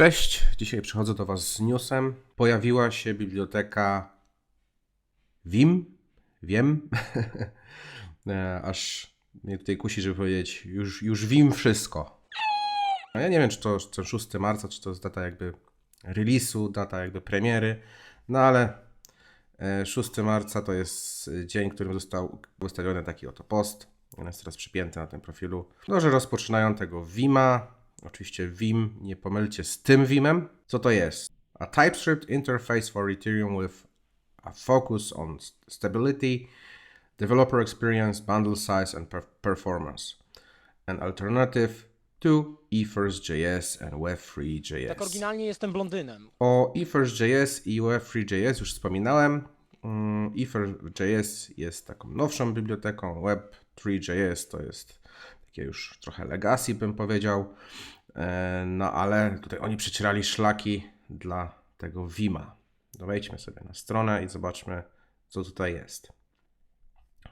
Cześć, dzisiaj przychodzę do Was z newsem. Pojawiła się biblioteka Vim, wiem, E, aż mnie tutaj kusi, żeby powiedzieć, już, już Vim wszystko. Ja nie wiem, czy to, czy to 6 marca, czy to jest data jakby release'u, data jakby premiery, no ale e, 6 marca to jest dzień, w którym został wystawiony taki oto post. On jest teraz przypięty na tym profilu. No, że rozpoczynają tego Vima. Oczywiście Vim, nie pomylcie z tym Vimem. Co to jest? A TypeScript interface for Ethereum with a focus on st- stability, developer experience, bundle size, and per- performance. An alternative to Ethers.js and Web3.js. Tak oryginalnie jestem blondynem. O Ethers.js i Web3.js już wspominałem. Mm, Ethers.js jest taką nowszą biblioteką, Web3.js to jest takie już trochę legacy, bym powiedział. E, No ale tutaj oni przecierali szlaki dla tego Vima. To wejdźmy sobie na stronę i zobaczmy, co tutaj jest.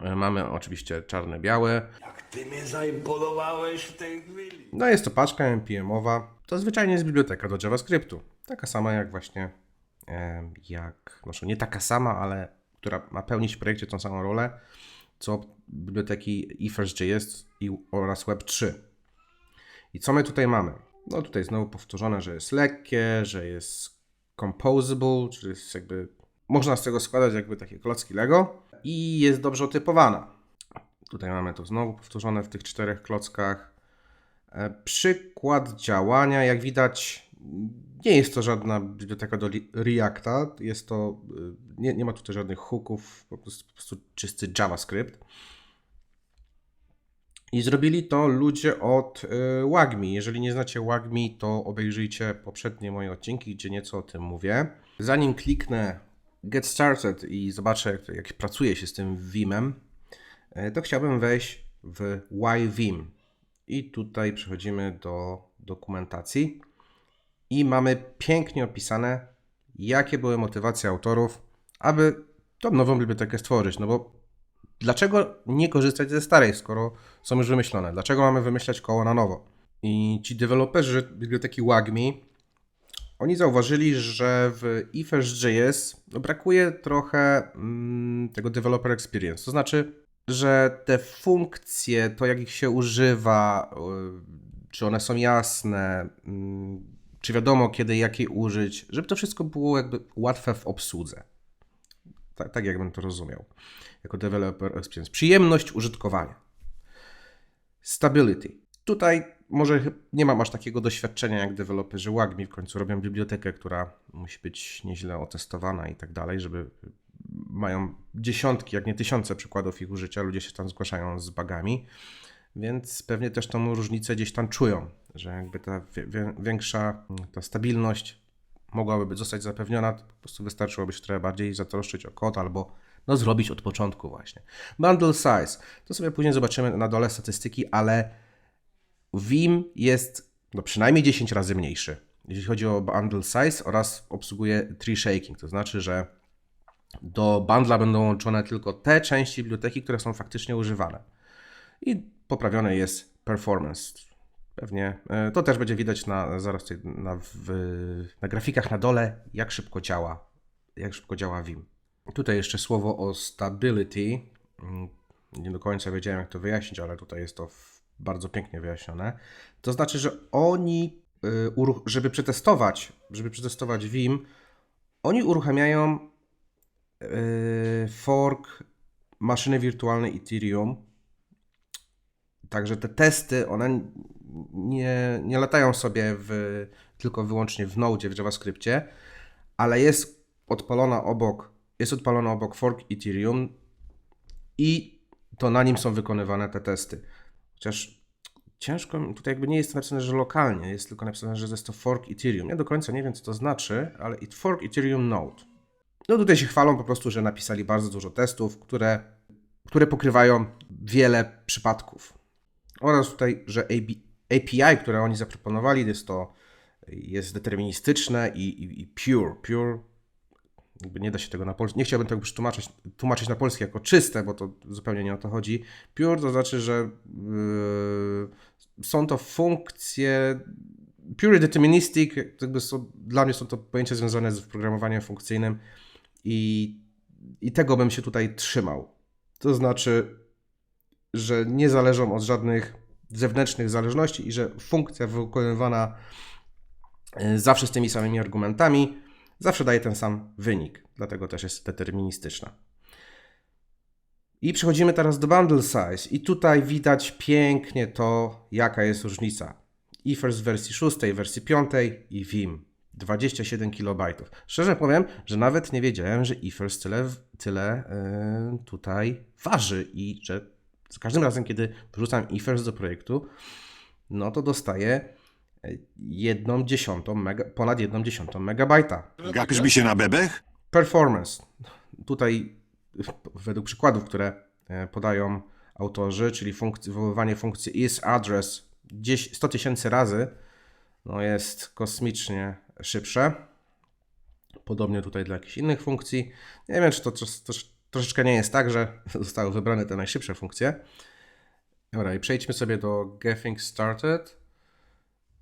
E, Mamy oczywiście czarne-białe. Jak ty mnie zaimponowałeś w tej chwili. No jest to paczka NPM-owa. To zwyczajnie jest biblioteka do JavaScriptu. Taka sama jak właśnie, em, jak, znaczy nie taka sama, ale która ma pełnić w projekcie tą samą rolę, co biblioteki Ethers.js i oraz Web3. I co my tutaj mamy? No tutaj znowu powtórzone, że jest lekkie, że jest composable, czyli jest jakby, można z tego składać jakby takie klocki Lego i jest dobrze otypowana. Tutaj mamy to znowu powtórzone w tych czterech klockach. E, Przykład działania, jak widać, nie jest to żadna biblioteka do Reacta. Jest to, y, nie, nie ma tutaj żadnych hooków, po prostu, po prostu czysty JavaScript. I zrobili to ludzie od y, Wagmi. Jeżeli nie znacie Wagmi, to obejrzyjcie poprzednie moje odcinki, gdzie nieco o tym mówię. Zanim kliknę Get Started i zobaczę, jak, jak pracuje się z tym Vimem, e, to chciałbym wejść w YVim. I tutaj przechodzimy do dokumentacji i mamy pięknie opisane, jakie były motywacje autorów, aby tą nową bibliotekę stworzyć. No bo dlaczego nie korzystać ze starej, skoro są już wymyślone? Dlaczego mamy wymyślać koło na nowo? I ci deweloperzy biblioteki Wagmi, oni zauważyli, że w no, brakuje trochę mm, tego developer experience. To znaczy, że te funkcje, to jak ich się używa, czy one są jasne, mm, czy wiadomo kiedy jakiej użyć, żeby to wszystko było jakby łatwe w obsłudze. Tak, tak jakbym to rozumiał. Jako developer experience. Przyjemność użytkowania. Stability. Tutaj może nie mam aż takiego doświadczenia jak deweloperzy Wagmi. W końcu robią bibliotekę, która musi być nieźle otestowana i tak dalej, żeby mają dziesiątki, jak nie tysiące przykładów ich użycia. Ludzie się tam zgłaszają z bugami, więc pewnie też tą różnicę gdzieś tam czują, że jakby ta większa ta stabilność mogłaby zostać zapewniona, po prostu wystarczyłoby się trochę bardziej zatroszczyć o kod albo no, zrobić od początku właśnie. Bundle size. To sobie później zobaczymy na dole statystyki, ale Vim jest no, przynajmniej 10 razy mniejszy, jeśli chodzi o bundle size oraz obsługuje tree shaking. To znaczy, że do bundla będą łączone tylko te części biblioteki, które są faktycznie używane. I poprawione jest performance. Pewnie e, to też będzie widać na, zaraz tutaj na, w, na grafikach na dole, jak szybko działa, jak szybko działa Vim. Tutaj jeszcze słowo o stability. Mm, Nie do końca wiedziałem, jak to wyjaśnić, ale tutaj jest to bardzo pięknie wyjaśnione. To znaczy, że oni, y, żeby przetestować, żeby przetestować Vim, oni uruchamiają y, fork maszyny wirtualnej Ethereum. Także te testy, one nie, nie latają sobie w, tylko wyłącznie w Node, w JavaScriptie, ale jest odpalona obok, jest odpalona obok fork Ethereum i to na nim są wykonywane te testy. Chociaż ciężko, tutaj jakby nie jest napisane, że lokalnie, jest tylko napisane, że jest to fork Ethereum. Ja do końca nie wiem, co to znaczy, ale it fork Ethereum Node. No tutaj się chwalą po prostu, że napisali bardzo dużo testów, które, które pokrywają wiele przypadków. Oraz tutaj, że AB, API, które oni zaproponowali, jest to jest deterministyczne i, i, i pure. Pure jakby nie da się tego na polski. Nie chciałbym tego już tłumaczyć, tłumaczyć na polski jako czyste, bo to zupełnie nie o to chodzi. Pure to znaczy, że yy, są to funkcje pure deterministic, jakby są, dla mnie są to pojęcia związane z programowaniem funkcyjnym i, i tego bym się tutaj trzymał. To znaczy, że nie zależą od żadnych zewnętrznych zależności i że funkcja wykonywana y, zawsze z tymi samymi argumentami zawsze daje ten sam wynik. Dlatego też jest deterministyczna. I przechodzimy teraz do bundle size. I tutaj widać pięknie to, jaka jest różnica. IFERS w wersji 6, wersji 5 i Vim. 27 KB. Szczerze powiem, że nawet nie wiedziałem, że IFERS tyle, tyle yy, tutaj waży i że za każdym razem, kiedy wrzucam IFERS do projektu, no to dostaję y, jedną dziesiątą mega, ponad jedną dziesiątą megabajta. Gapisz mi się na bebech? Performance. Tutaj według przykładów, które e, podają autorzy, czyli funkc- wywoływanie funkcji isAddress 10 100 tysięcy razy, no jest kosmicznie szybsze. Podobnie tutaj dla jakichś innych funkcji. Nie wiem, czy to tros- tros- troszeczkę nie jest tak, że zostały wybrane te najszybsze funkcje. Dobra, i przejdźmy sobie do Getting Started.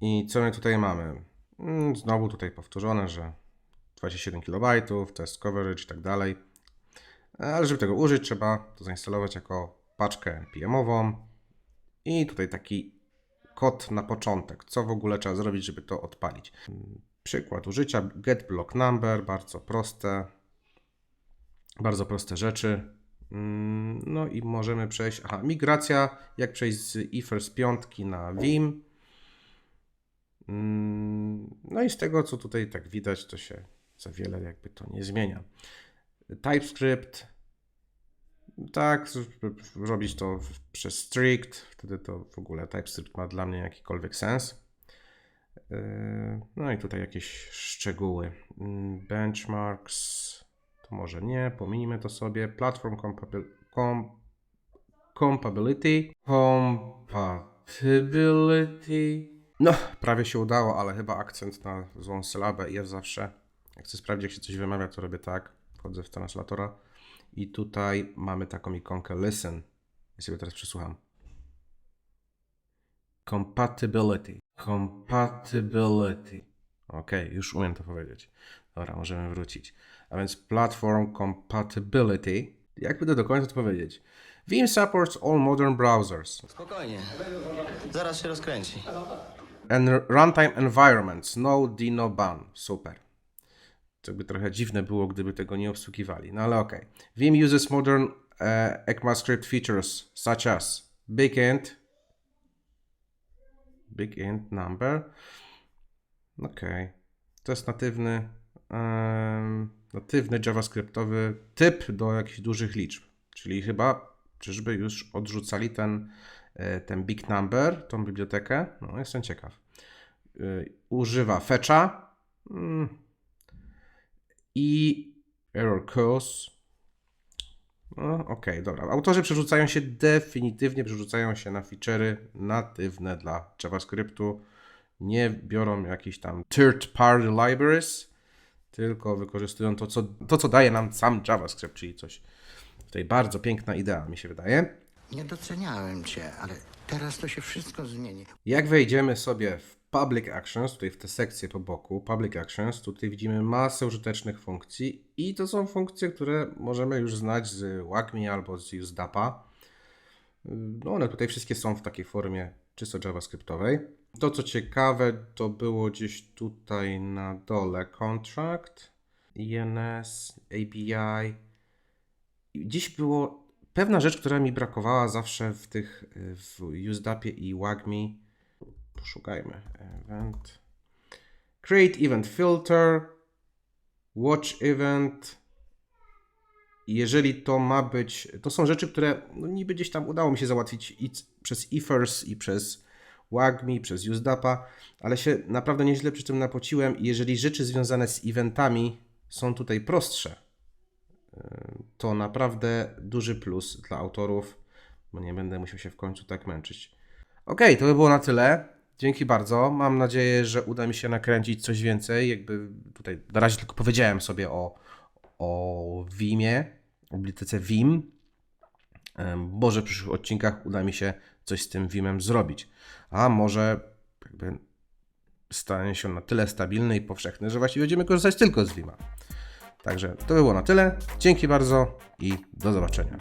I co my tutaj mamy? Mm, Znowu tutaj powtórzone, że 27 KB, test coverage i tak dalej. Ale żeby tego użyć, trzeba to zainstalować jako paczkę npm-ową i tutaj taki kod na początek. Co w ogóle trzeba zrobić, żeby to odpalić? Przykład użycia get block number, bardzo proste. Bardzo proste rzeczy. Mm, No i możemy przejść. Aha, migracja. Jak przejść z IFERS 5 na Vim. Mm, No i z tego, co tutaj tak widać, to się za wiele jakby to nie zmienia. TypeScript. Tak, z- robić to przez strict, wtedy to w ogóle TypeScript ma dla mnie jakikolwiek sens. Yy, No i tutaj jakieś szczegóły. Mm, Benchmarks, to może nie, pominijmy to sobie. Platform Compatibility. Compatibility. No, prawie się udało, ale chyba akcent na złą sylabę jest zawsze. Jak chcę sprawdzić, jak się coś wymawia, to robię tak. Wchodzę w translatora i tutaj mamy taką ikonkę listen. Ja sobie teraz przesłucham. Compatibility. Compatibility. Ok, już umiem to powiedzieć. Dobra, możemy wrócić. A więc Platform Compatibility. Jak będę do końca to powiedzieć? Vim supports all modern browsers Spokojnie. Zaraz się rozkręci. and runtime environments. No Dino ban. Super. To by trochę dziwne było, gdyby tego nie obsługiwali. No ale okej. Vim uses modern uh, ECMAScript features such as big int, big int number. Okej. To jest natywny, em, natywny JavaScriptowy typ do jakichś dużych liczb. Czyli chyba czyżby już odrzucali ten, e, ten big number, tą bibliotekę. No, jestem ciekaw. Y, Używa fetcha mm, i error cause. No, Okej, dobra. Autorzy przerzucają się definitywnie, przerzucają się na feature'y natywne dla JavaScriptu. Nie biorą jakichś tam third party libraries, tylko wykorzystują to co, to, co daje nam sam JavaScript, czyli coś. Tutaj bardzo piękna idea, mi się wydaje. Nie doceniałem cię, ale teraz to się wszystko zmieni. Jak wejdziemy sobie w Public Actions, tutaj w tę sekcję po boku, Public Actions, tutaj widzimy masę użytecznych funkcji i to są funkcje, które możemy już znać z WACMI albo z UseDAPA. No one tutaj wszystkie są w takiej formie czysto javascriptowej. To co ciekawe, to było gdzieś tutaj na dole contract, INS, ABI. I Gdzieś było pewna rzecz, która mi brakowała zawsze w tych w UseDAPie i WAGMI. Poszukajmy. Event. Create event filter. Watch event. Jeżeli to ma być, to są rzeczy, które no niby gdzieś tam udało mi się załatwić i przez eFirst i przez WAGMI, przez UseDAPa, ale się naprawdę nieźle przy tym napociłem i jeżeli rzeczy związane z eventami są tutaj prostsze, to naprawdę duży plus dla autorów, bo nie będę musiał się w końcu tak męczyć. Okej, to by było na tyle. Dzięki bardzo. Mam nadzieję, że uda mi się nakręcić coś więcej. Jakby tutaj na razie tylko powiedziałem sobie o, o Vimie, o bibliotece Vim. Może w przyszłych odcinkach uda mi się coś z tym Vimem zrobić. A może jakby stanie się na tyle stabilny i powszechny, że właściwie będziemy korzystać tylko z Vima. Także to było na tyle. Dzięki bardzo i do zobaczenia.